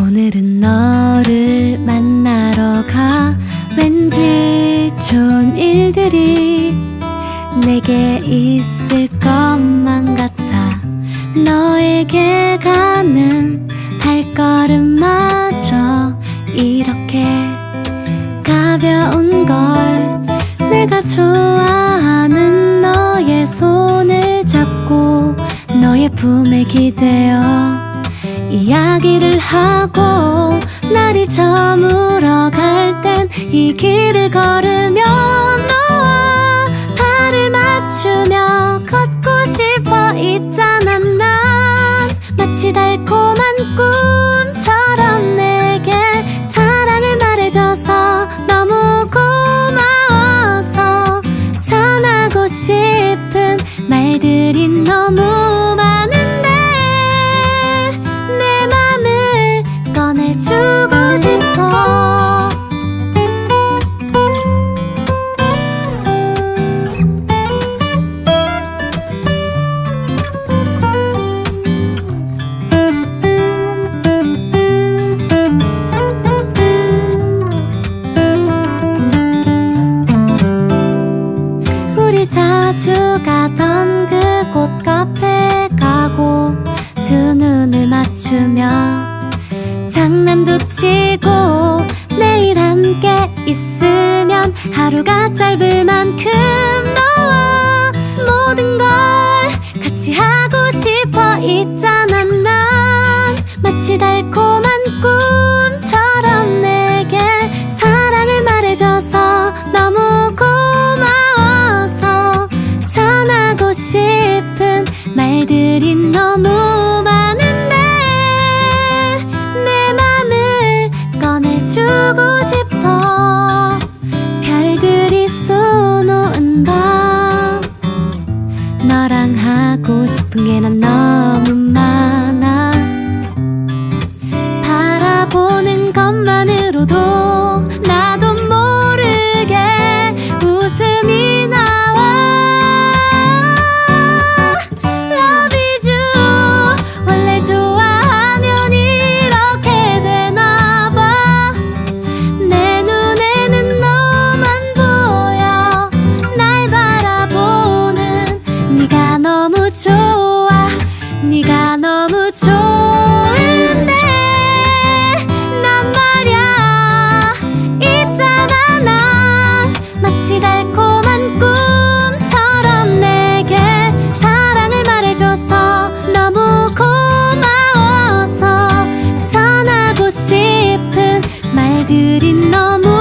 오늘은 너를 만나러 가. 왠지 좋은 일들이 내게 있을 것만 같아. 너에게 가는 발걸음마저 이렇게 가벼운 걸 내가 좋아하는 너의 손을 잡고 너의 품에 기대어 이야기를 하고 날이 저물어 갈 땐 이 길을 걸으며 너와 발을 맞추며 걷고 싶어 있잖아. 난 마치 달콤한 꿈 자주 가던 그곳 카페 가고 두 눈을 맞추며 장난도 치고 매일 함께 있으면 하루가 짧을 싶은 게난 너무 많아. 바라보는 것만으로도 네가 너무 좋은데 난 말야 있잖아 난 마치 달콤한 꿈처럼 내게 사랑을 말해줘서 너무 고마워서 전하고 싶은 말들이 너무